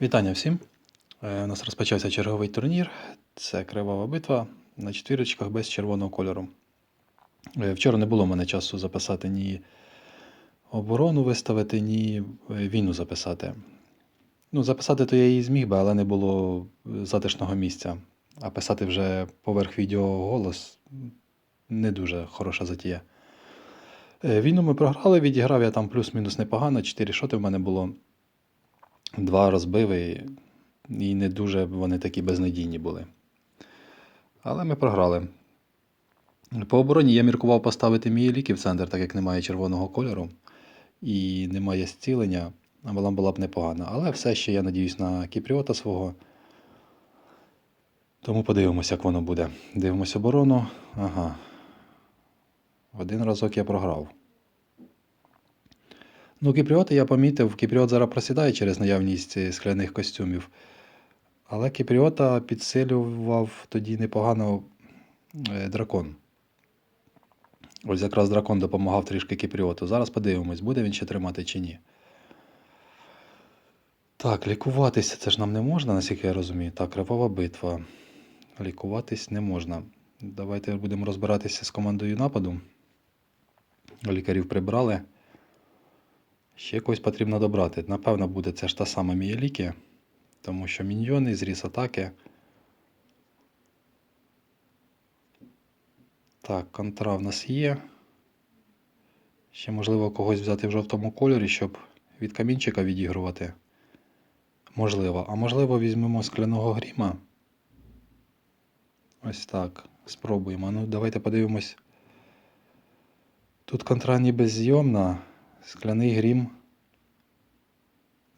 Вітання всім. Е, У нас розпочався черговий турнір. Це кривава битва на четвірочках без червоного кольору. Е, Вчора не було в мене часу записати ні оборону виставити, ні е, війну записати. Ну, записати то я її зміг би, але не було затишного місця. А писати вже поверх відео голос не дуже хороша затія. Війну ми програли, відіграв я там плюс-мінус непогано, 4 шоти в мене було. Два розбив і, не дуже вони такі безнадійні були. Але ми програли. По обороні я міркував поставити мій ліки в центр, так як немає червоного кольору і немає зцілення, а вона була б непогана. Але все ще я надіюсь на кіпріота свого. Тому подивимося, як воно буде. Дивимось оборону. Ага. Один разок я програв. Ну, кіпріоти я помітив, кіпріот зараз просідає через наявність е, скляних костюмів. Але кіпріота підсилював тоді непогано е, дракон. Ось якраз дракон допомагав трішки кіпріоту. Зараз подивимось, буде він ще тримати чи ні. Так, лікуватися це ж нам не можна, наскільки я розумію. Так, кривава битва. Лікуватись не можна. Давайте будемо розбиратися з командою нападу. Лікарів прибрали. Ще когось потрібно добрати. Напевно, буде це ж та сама Мієліки, тому що міньйони, зріс атаки. Так, контра в нас є. Ще можливо когось взяти в жовтому кольорі, щоб від камінчика відігрувати. Можливо. А можливо, візьмемо скляного гріма. Ось так. Спробуємо. Ну, давайте подивимось. Тут контра ніби зйомна. Скляний грім.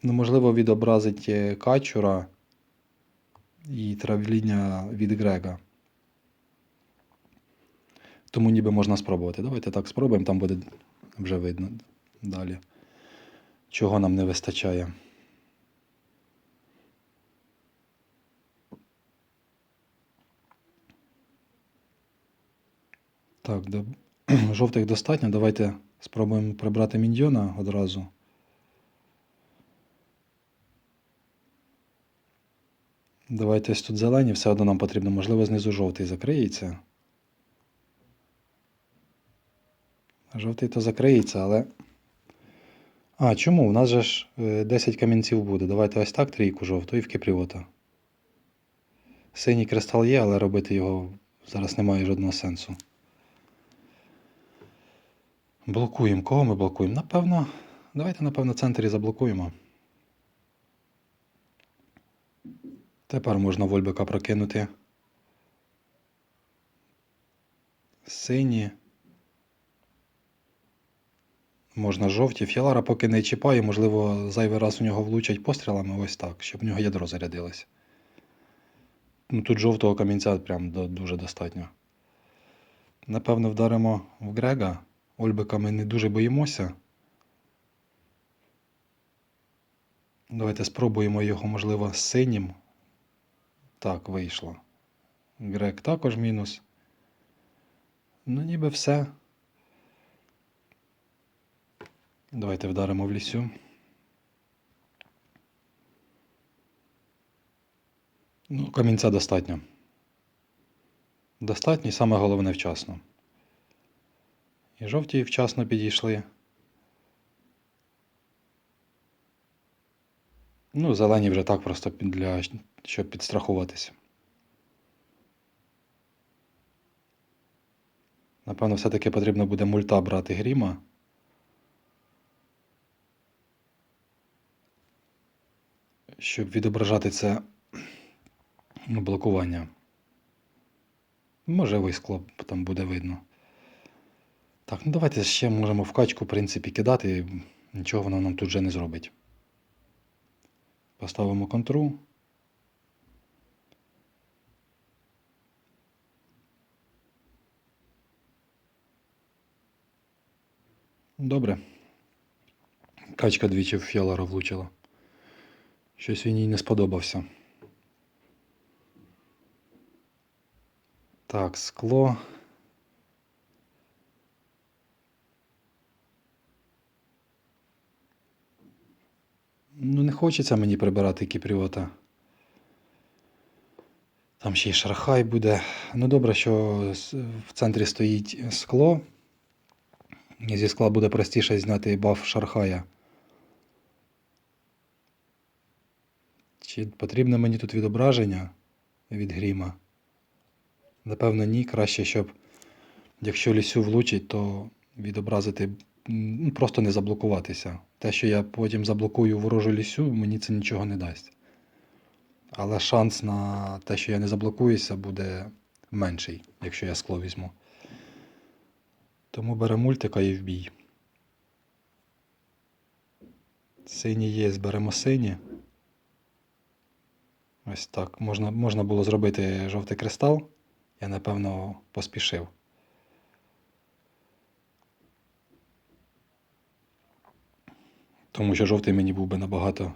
Ну, можливо, відобразить е, качура і травління від Грега. Тому ніби можна спробувати. Давайте так спробуємо, там буде вже видно далі. Чого нам не вистачає. Так, до... жовтих достатньо. Давайте спробуємо прибрати міньйона одразу. Давайте ось тут зелені, все одно нам потрібно. Можливо, знизу жовтий закриється. Жовтий то закриється, але. А, чому? У нас же ж е, 10 камінців буде. Давайте ось так трійку жовту і в кіпріота. Синій кристал є, але робити його зараз немає жодного сенсу. Блокуємо. Кого ми блокуємо? Напевно. Давайте, напевно, центрі заблокуємо. Тепер можна Вольбика прокинути. Сині. Можна жовті. Фіалара поки не чіпає, можливо, зайвий раз у нього влучать пострілами ось так, щоб в нього ядро зарядилось. Ну тут жовтого камінця прям дуже достатньо. Напевно, вдаримо в Грега. Ольбика ми не дуже боїмося. Давайте спробуємо його, можливо, синім. Так, вийшло. Грег також мінус. Ну, ніби все. Давайте вдаримо в лісю. Ну, камінця достатньо. Достатньо і саме головне вчасно. І жовті вчасно підійшли. Ну, зелені вже так просто для, щоб підстрахуватися. Напевно, все-таки потрібно буде мульта брати гріма. Щоб відображати це блокування. Може, вискло там буде видно. Так, ну давайте ще можемо в качку, в принципі, кидати. Нічого воно нам тут вже не зробить. Поставимо контру. Добре. Качка двічі в фіалара влучила. Щось він їй не сподобався. Так, скло. Ну, не хочеться мені прибирати кіпріота. Там ще й шархай буде. Ну, добре, що в центрі стоїть скло. І зі скла буде простіше зняти баф шархая. Чи потрібне мені тут відображення від гріма? Напевно, ні. Краще, щоб якщо лісю влучить, то відобразити, просто не заблокуватися. Те, що я потім заблокую ворожу лісю, мені це нічого не дасть. Але шанс на те, що я не заблокуюся, буде менший, якщо я скло візьму. Тому беремо мультика і в бій. Сині є, зберемо сині. Ось так. Можна, можна було зробити жовтий кристал. Я, напевно, поспішив. Тому що жовтий мені був би набагато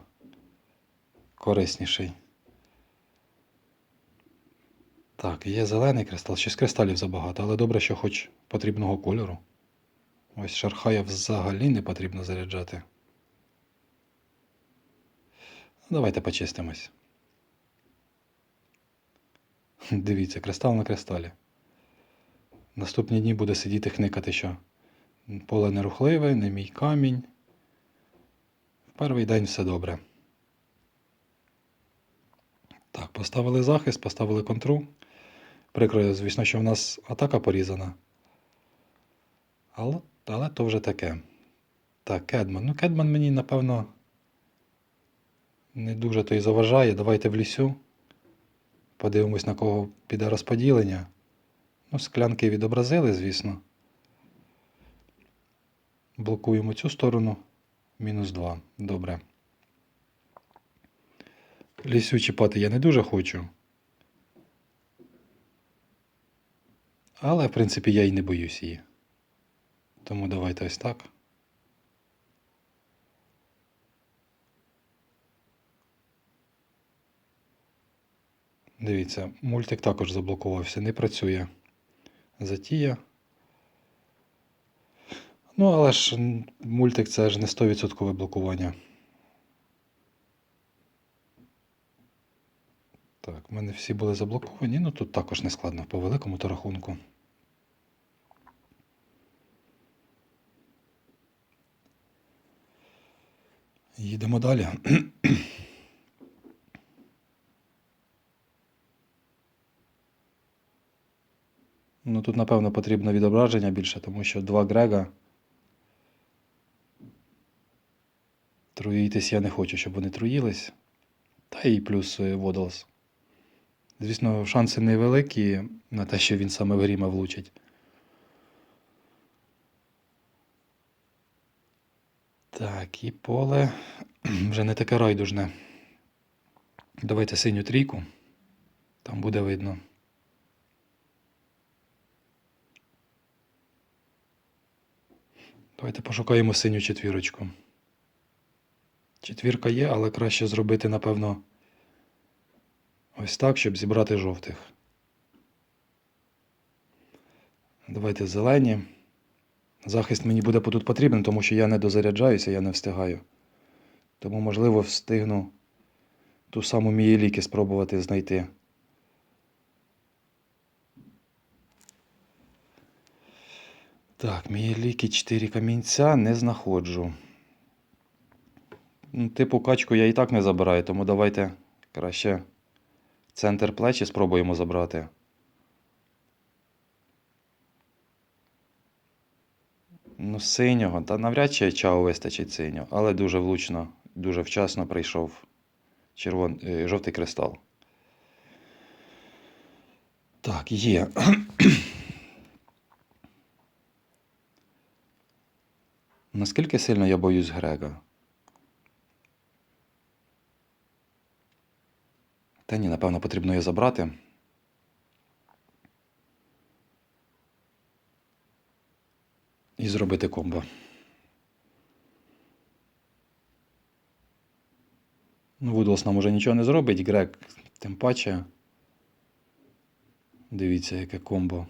корисніший. Так, є зелений кристал, щось кристалів забагато, але добре, що хоч потрібного кольору. Ось шархая взагалі не потрібно заряджати. Ну, Давайте почистимось. Дивіться, кристал на кристалі. Наступні дні буде сидіти хникати, що поле нерухливе, не мій камінь. Перший день все добре. Так, поставили захист, поставили контру. Прикро, звісно, що в нас атака порізана. Але, але то вже таке. Так, Кедман. Ну, Кедман мені, напевно, не дуже то й заважає. Давайте в лісю. Подивимось, на кого піде розподілення. Ну, склянки відобразили, звісно. Блокуємо цю сторону. Мінус 2. Добре. Лісю чіпати я не дуже хочу. Але, в принципі, я й не боюсь її. Тому давайте ось так. Дивіться, мультик також заблокувався, не працює. Затія. Ну, але ж мультик це ж не 100% блокування. Так, в мене всі були заблоковані, ну тут також не складно по великому то рахунку. Їдемо далі. Ну тут, напевно, потрібно відображення більше, тому що два Грега. Труїтись я не хочу, щоб вони труїлись. Та і плюс е, Водолаз. Звісно, шанси невеликі на те, що він саме в Гріма влучить. Так, і поле вже не таке райдужне. Давайте синю трійку. Там буде видно. Давайте пошукаємо синю четвірочку. Четвірка є, але краще зробити, напевно, ось так, щоб зібрати жовтих. Давайте зелені. Захист мені буде тут потрібен, тому що я не дозаряджаюся, я не встигаю. Тому, можливо, встигну ту саму мієліки спробувати знайти. Так, мієліки 4 камінця не знаходжу. Ну, Типу качку я і так не забираю, тому давайте краще центр плечі спробуємо забрати. Ну, синього, та навряд чи чао вистачить синього, але дуже влучно, дуже вчасно прийшов червон... е, жовтий кристал. Так, є. Наскільки сильно я боюсь Грега? Та ні, напевно, потрібно її забрати. І зробити комбо. Ну, Вудлс нам уже нічого не зробить, Грег тим паче. Дивіться, яке комбо.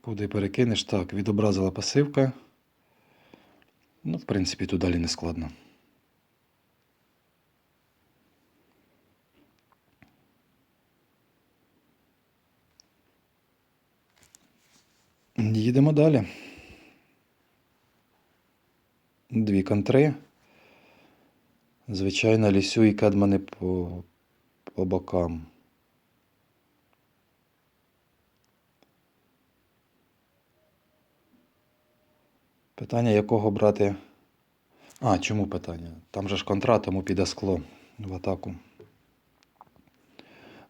Куди перекинеш? Так, відобразила пасивка. Ну, в принципі, тут далі не складно. Їдемо далі. Дві контри. Звичайно, лісю і кедмани по, по бокам. Питання, якого брати. А, чому питання? Там же ж контра, тому піде скло в атаку.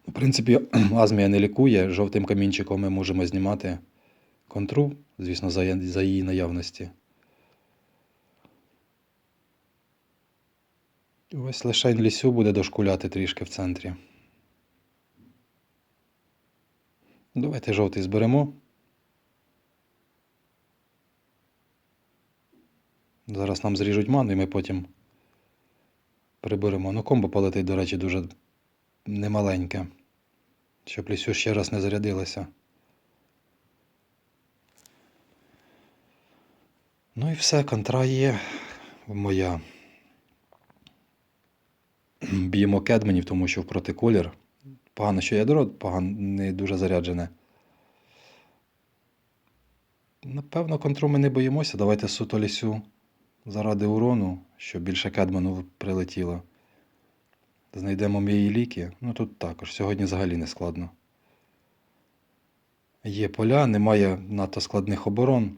В принципі, азмія не лікує. Жовтим камінчиком ми можемо знімати контру, звісно, за, її наявності. Ось лишень лісю буде дошкуляти трішки в центрі. Давайте жовтий зберемо. Зараз нам зріжуть ману, і ми потім приберемо. Ну, комбо полетить, до речі, дуже немаленьке. Щоб лісю ще раз не зарядилося. Ну і все, контра є моя. Б'ємо кедменів, тому що в протиколір. Погано, що ядро погано, не дуже заряджене. Напевно, контру ми не боїмося. Давайте суто лісю заради урону, щоб більше кедмену прилетіло. Знайдемо мої ліки. Ну тут також. Сьогодні взагалі не складно. Є поля, немає надто складних оборон.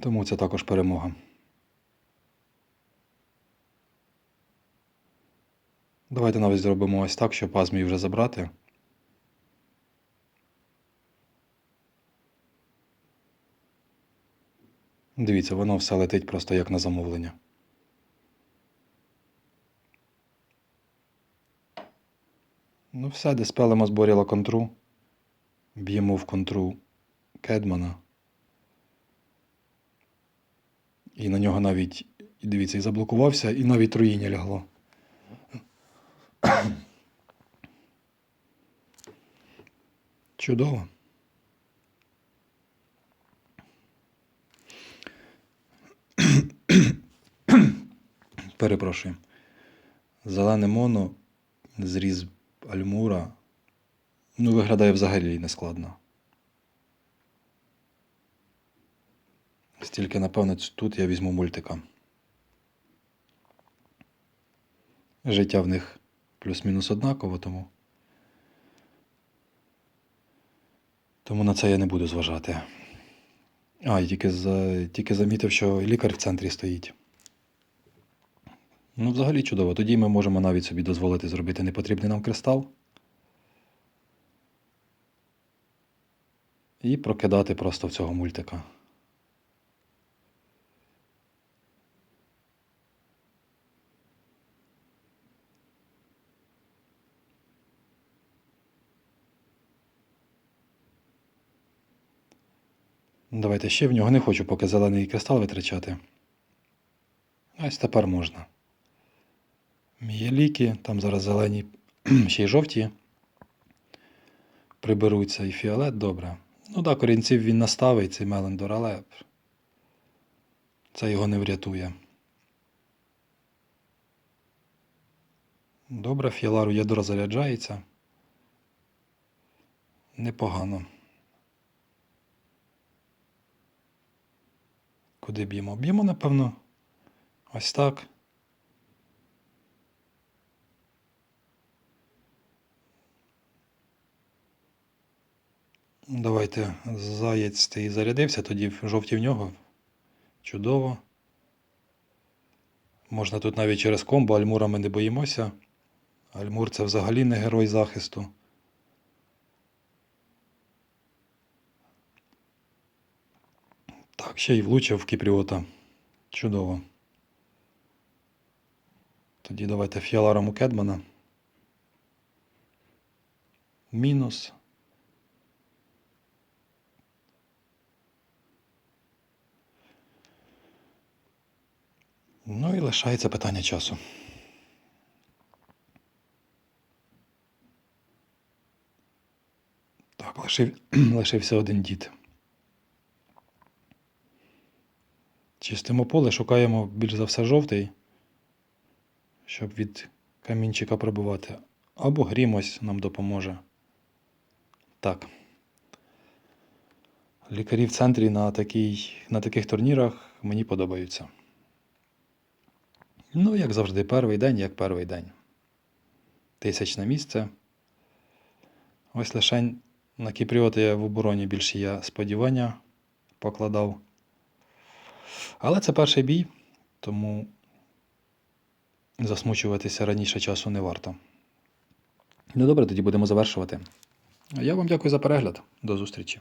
Тому це також перемога. Давайте навіть зробимо ось так, щоб азмію вже забрати. Дивіться, воно все летить просто як на замовлення. Ну все, диспелимо зборіла контру. Б'ємо в контру Кедмана. І на нього навіть, дивіться, і заблокувався, і навіть троїння лягло. Чудово. Перепрошую. Зелене моно, зріз альмура. Ну, виглядає взагалі нескладно. Стільки, напевно, тут я візьму мультика. Життя в них плюс-мінус однаково, тому. Тому на це я не буду зважати. А, і тільки, за... тільки замітив, що лікар в центрі стоїть. Ну, взагалі чудово. Тоді ми можемо навіть собі дозволити зробити непотрібний нам кристал. І прокидати просто в цього мультика. Давайте ще в нього не хочу поки зелений кристал витрачати. Ось тепер можна. Є ліки, там зараз зелені, ще й жовті. Приберуться і фіолет, добре. Ну так, корінців він наставить, цей Мелендор, але це його не врятує. Добре, фіалару ядро заряджається. Непогано. Куди б'ємо? Б'ємо, напевно, ось так. Давайте заєць ти зарядився, тоді жовті в нього. Чудово. Можна тут навіть через комбо, Альмура ми не боїмося. Альмур це взагалі не герой захисту. Так, ще й влучив в Кіпріота. Чудово. Тоді давайте фіаларом у Кедмана. Мінус. Ну і лишається питання часу. Так, лишив, лишився один дід. Чистимо поле, шукаємо більш за все жовтий, щоб від камінчика пробивати. Або грім ось нам допоможе. Так. Лікарі в центрі на, такій, на таких турнірах мені подобаються. Ну, як завжди, перший день, як перший день. Тисячне місце. Ось лише на Кіпріоти в обороні більше я сподівання покладав. Але це перший бій, тому засмучуватися раніше часу не варто. Ну добре, тоді будемо завершувати. Я вам дякую за перегляд. До зустрічі.